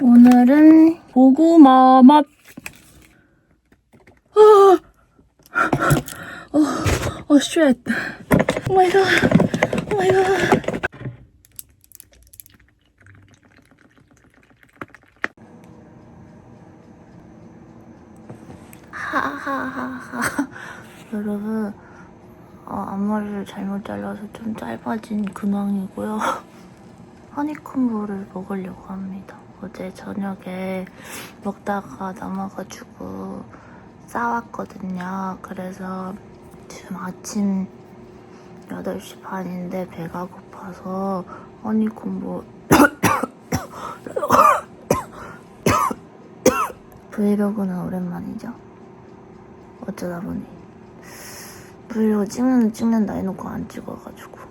오늘은 고구마 맛. 아, 어, 어, 쉣. 오 마이 갓. 오 마이 갓. 하하하하. 여러분, 어, 앞머리를 잘못 잘라서 좀 짧아진 근황이고요. 허니콤보를 먹으려고 합니다. 어제 저녁에 먹다가 남아가지고 싸왔거든요. 그래서 지금 아침 8시 반인데 배가 고파서 허니콤보 브이로그는 오랜만이죠. 어쩌다 보니 브이로그 찍는 찍는다 해놓고 안 찍어가지고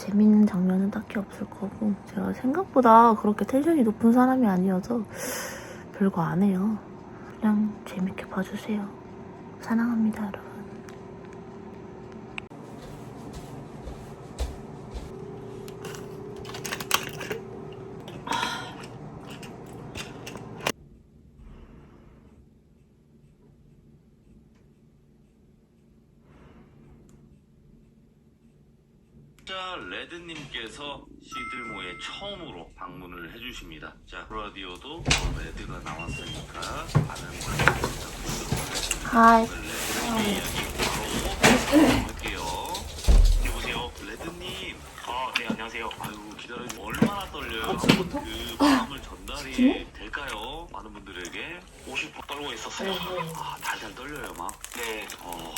재밌는 장면은 딱히 없을 거고 제가 생각보다 그렇게 텐션이 높은 사람이 아니어서 별거 안 해요. 그냥 재밌게 봐주세요. 사랑합니다, 여러분. 자, 레드님께서 시들모에 처음으로 방문을 해주십니다. 자, 라디오도 어, 레드가 나왔으니까 많은. 오늘 레드님 이야기 바로 볼게요. 여보세요, 레드님. 아, 네, 안녕하세요. 아유, 기다려 얼마나 떨려요? 그 마음을 전달이 될까요? 많은 분들에게 50% 떨고 있었어요. 아, 달달 떨려요, 막. 네, 어,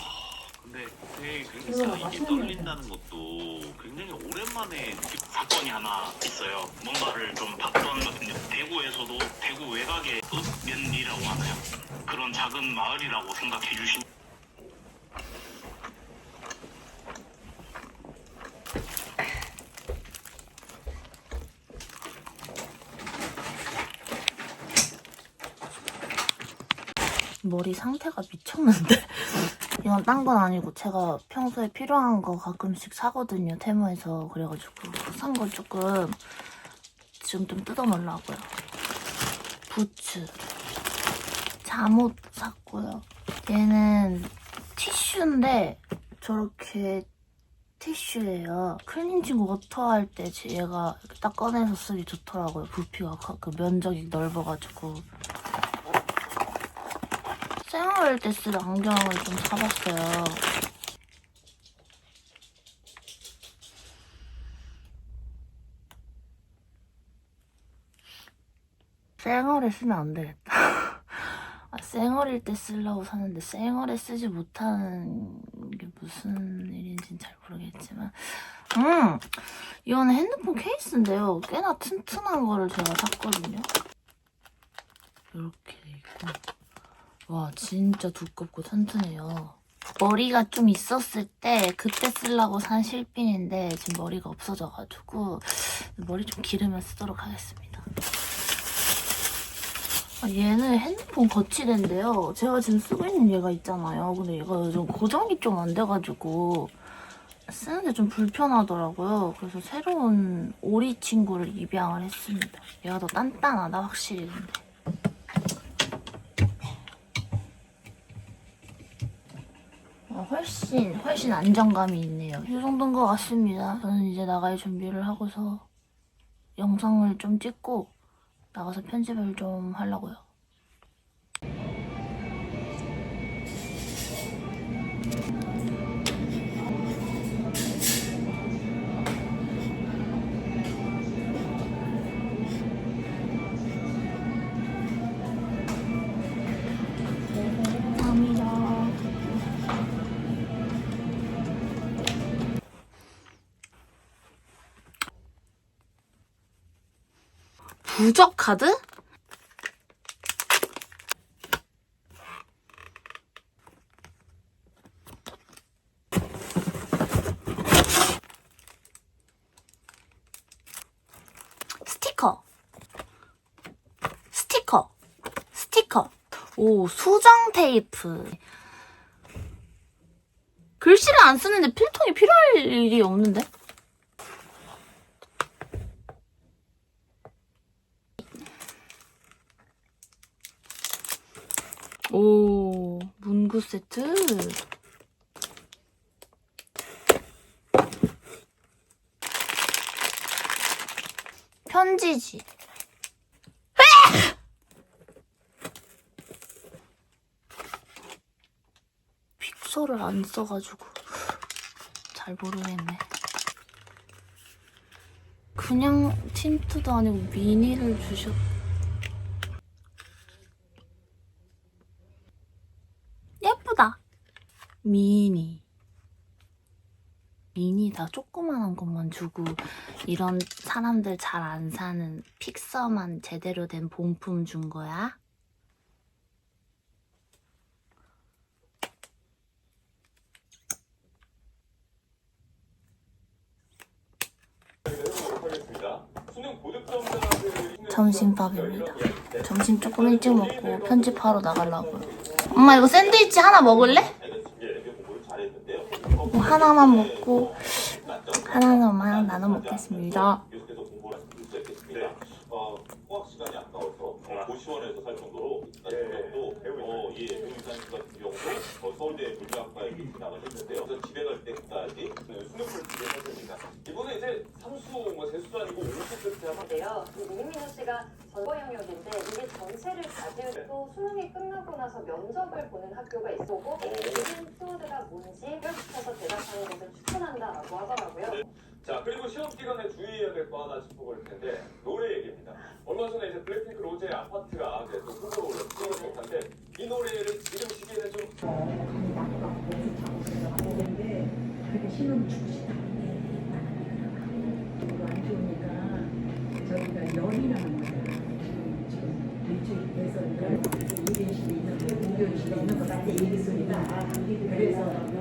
근데 되게 굉장히 이게 떨린다는 것도 굉장히 오랜만에 사건이 하나 있어요. 뭔가를 좀 바꾸는 것 같은데, 대구에서도 대구 외곽의 읍면리라고 하나요? 그런 작은 마을이라고 생각해 주시면 머리 상태가 미쳤는데? 이건 딴 건 아니고 제가 평소에 필요한 거 가끔씩 사거든요 테무에서. 그래가지고 산거 조금 지금 좀 뜯어놓으려고요. 부츠. 잠옷 샀고요. 얘는 티슈인데 저렇게 티슈예요. 클렌징 워터 할 때 얘가 딱 꺼내서 쓰기 좋더라고요. 부피가 커- 그 면적이 넓어가지고 생활할 때쓸 안경을 좀 사봤어요. 쌩얼에 쓰면 안 되겠다. 아, 쌩얼일 때 쓰려고 샀는데 쌩얼에 쓰지 못하는 게 무슨 일인지는 잘 모르겠지만 음! 이거는 핸드폰 케이스인데요. 꽤나 튼튼한 거를 제가 샀거든요. 이렇게 돼 있고 와 진짜 두껍고 튼튼해요. 머리가 좀 있었을 때 그때 쓰려고 산 실핀인데 지금 머리가 없어져가지고 머리 좀 기르면 쓰도록 하겠습니다. 아, 얘는 핸드폰 거치대인데요. 제가 지금 쓰고 있는 얘가 있잖아요. 근데 얘가 요즘 고정이 좀 안 돼가지고 쓰는데 좀 불편하더라고요. 그래서 새로운 오리 친구를 입양을 했습니다. 얘가 더 단단하다 확실히 근데. 어, 훨씬 훨씬 안정감이 있네요. 이 정도인 것 같습니다. 저는 이제 나갈 준비를 하고서 영상을 좀 찍고 나가서 편집을 좀 하려고요. 부적 카드? 스티커. 스티커. 스티커. 오, 수정 테이프. 글씨를 안 쓰는데 필통이 필요할 일이 없는데? 전구 세트. 편지지. 픽서를 안 써가지고 잘 모르겠네. 그냥 틴트도 아니고 미니를 주셨. 예쁘다. 미니. 미니 다 조그만한 것만 주고 이런 사람들 잘 안 사는 픽서만 제대로 된 본품 준 거야? 점심밥입니다. 점심 조금 일찍 먹고 편집하러 나가려고요. 엄마 이거 샌드위치 하나 먹을래? 뭐 하나만 먹고 하나는 나눠 먹겠습니다. 수능을 준비했습니다. 이거는 삼수, 뭐 세수도 아니고 오수 끝에 한 인데요. 이 문민호 씨가 전거 영역인데 이게 전체를 가지고 수능이 끝나고 나서 면접을 보는 학교가 있고 모든 키워드가 뭔지 뼈시켜서 대답하는 것을 추천한다라고 하더라고요. 자 그리고 시험 기간에 주의해야 될 거 하나 짚어볼 텐데 노래 얘기입니다. 얼마 전에 이제 블랙핑크 로제의 아파트가 이제 또 후보로 올랐던 곡인데 이 노래를 지금 시기에는 좀안 좋으니까 저희가 열이 나는 거예요. 지금 일주일 돼서 일인실이 있는데 공교인실이 있는 것 같아 얘기 소리가 그래서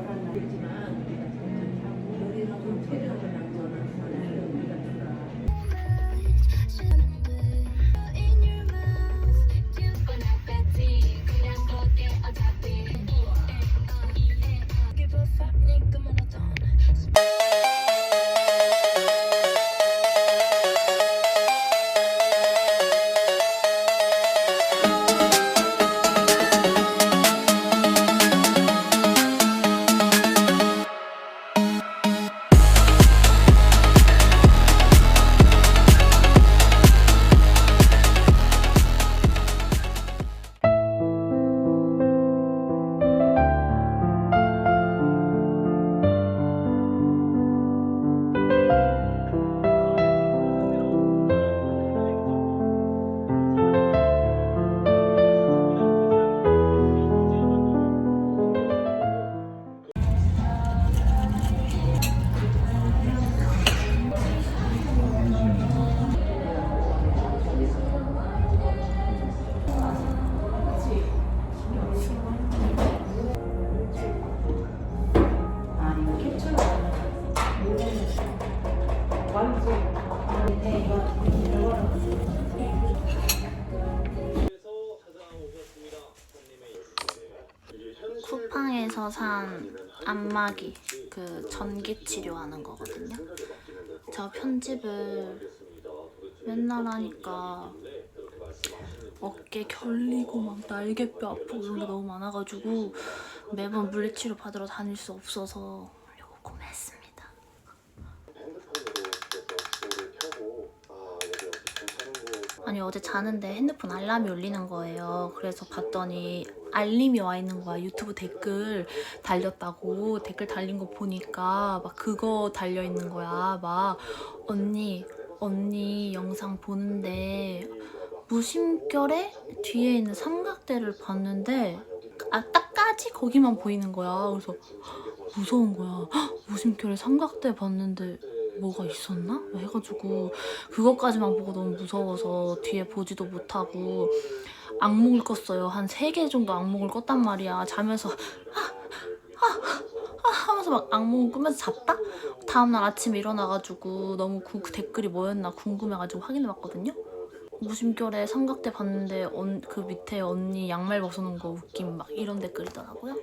산 안마기 그 전기 치료하는 거거든요. 저 편집을 맨날 하니까 어깨 결리고 막 날개뼈 아프고 이런 게 너무 많아가지고 매번 물리치료 받으러 다닐 수 없어서 어제 자는데 핸드폰 알람이 울리는 거예요. 그래서 봤더니 알림이 와 있는 거야. 유튜브 댓글 달렸다고 댓글 달린 거 보니까 막 그거 달려 있는 거야. 막 언니 언니 영상 보는데 무심결에 뒤에 있는 삼각대를 봤는데 아 딱까지 거기만 보이는 거야. 그래서 무서운 거야. 헉, 무심결에 삼각대 봤는데 뭐가 있었나? 해가지고 그것까지만 보고 너무 무서워서 뒤에 보지도 못하고 악몽을 꿨어요. 한 세 개 정도 악몽을 꿨단 말이야. 자면서 아, 아, 아 하면서 막 악몽 꾸면서 잤다? 다음날 아침에 일어나가지고 너무 구- 그 댓글이 뭐였나 궁금해가지고 확인해봤거든요. 무심결에 삼각대 봤는데 언, 그 밑에 언니 양말 벗어놓은 거 웃김 막 이런 댓글이더라고요.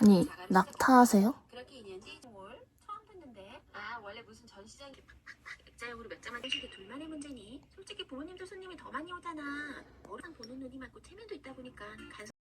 아니 낙타하세요? 그렇게 2년 뒤 뭘? 처음 듣는데 아 원래 무슨 전시장 액자용으로 몇 장만 해주게 둘만의 문제니 솔직히 부모님도 손님이 더 많이 오잖아 어른 보는 눈이 많고 체면도 있다 보니까 간섭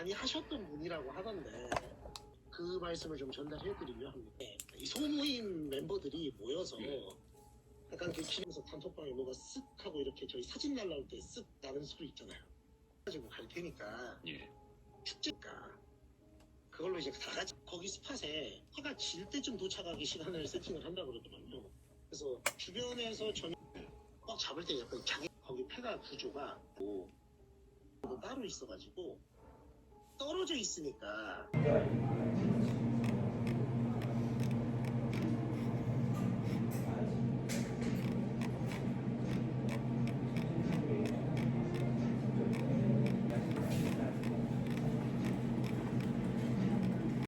많이 하셨던 분이라고 하던데 그 말씀을 좀 전달해드리려 합니다. 이 소모임 멤버들이 모여서 약간 그 길에서 단톡방에 뭐가 쓱 하고 이렇게 저희 사진 날라올 때 쓱 나는 소리 있잖아요. 가지고 갈 테니까 축제니까 그걸로 이제 다 같이 거기 스팟에 해가 질 때쯤 도착하기 시간을 세팅을 한다고 그러더만요. 그래서 주변에서 저녁 꽉 잡을 때 약간 장애 거기 폐가 구조가 뭐 따로 있어가지고 떨어져 있으니까